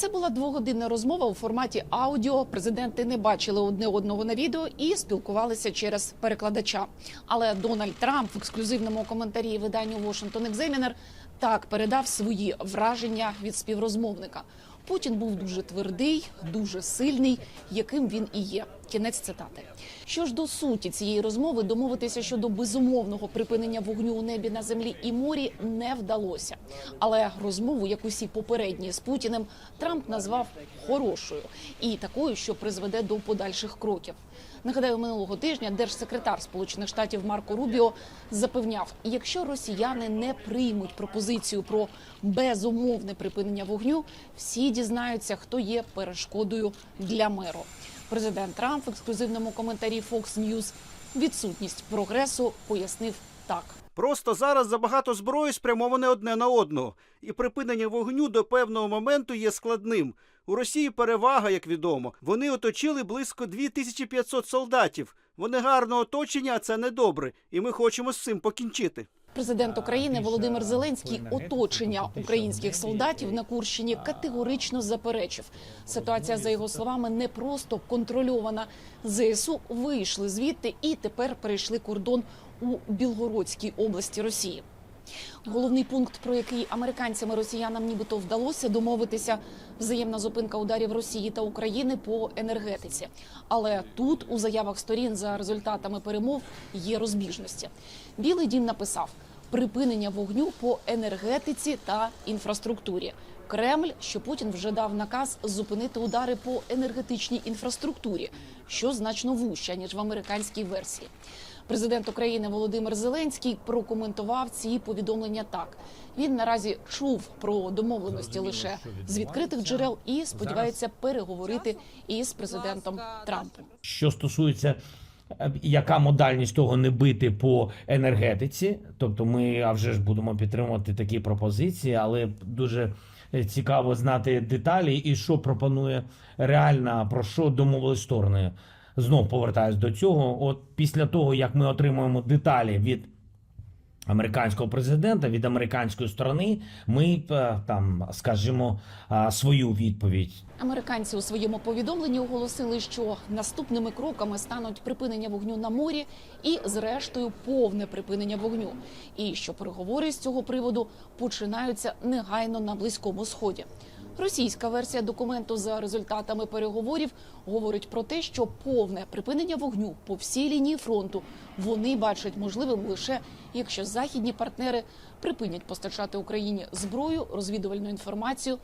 Це була двогодинна розмова у форматі аудіо. Президенти не бачили одне одного на відео і спілкувалися через перекладача. Але Дональд Трамп в ексклюзивному коментарі виданню Washington Examiner так передав свої враження від співрозмовника. Путін був дуже твердий, дуже сильний, яким він і є. Кінець цитати. Що ж до суті цієї розмови, домовитися щодо безумовного припинення вогню у небі на землі і морі не вдалося. Але розмову, як усі попередні з Путіним, Трамп назвав хорошою і такою, що призведе до подальших кроків. Нагадаю, минулого тижня держсекретар Сполучених Штатів Марко Рубіо запевняв, якщо росіяни не приймуть пропозицію про безумовне припинення вогню, всі дізнаються, хто є перешкодою для миру. Президент Трамп в ексклюзивному коментарі Fox News відсутність прогресу пояснив так. Просто зараз забагато зброї спрямоване одне на одного, і припинення вогню до певного моменту є складним. У Росії перевага, як відомо. Вони оточили близько 2500 солдатів. Вони гарно оточені, а це недобре. І ми хочемо з цим покінчити. Президент України Володимир Зеленський оточення українських солдатів на Курщині категорично заперечив. Ситуація, за його словами, не просто контрольована. ЗСУ вийшли звідти і тепер перейшли кордон у Білгородській області Росії. Головний пункт, про який американцям і росіянам нібито вдалося домовитися, взаємна зупинка ударів Росії та України по енергетиці. Але тут у заявах сторін за результатами перемов є розбіжності. Білий дім написав припинення вогню по енергетиці та інфраструктурі. Кремль, що Путін вже дав наказ зупинити удари по енергетичній інфраструктурі, що значно вужча ніж в американській версії. Президент України Володимир Зеленський прокоментував ці повідомлення так: він наразі чув про домовленості лише з відкритих джерел і сподівається переговорити із президентом Трампом. Що стосується е, яка модальність того не бити по енергетиці, тобто ми а вже ж будемо підтримувати такі пропозиції, але дуже цікаво знати деталі і що пропонує реально, про що домовились сторони. Знов повертаюсь до цього. От після того, як ми отримуємо деталі від американського президента, від американської сторони, ми е, там скажімо свою відповідь Американці у своєму повідомленні оголосили, що наступними кроками стануть припинення вогню на морі і, зрештою, повне припинення вогню. І що переговори з цього приводу починаються негайно на близькому сході. Російська версія документу за результатами переговорів говорить про те, що повне припинення вогню по всій лінії фронту вони бачать можливим лише якщо західні партнери припинять постачати Україні зброю, розвідувальну інформацію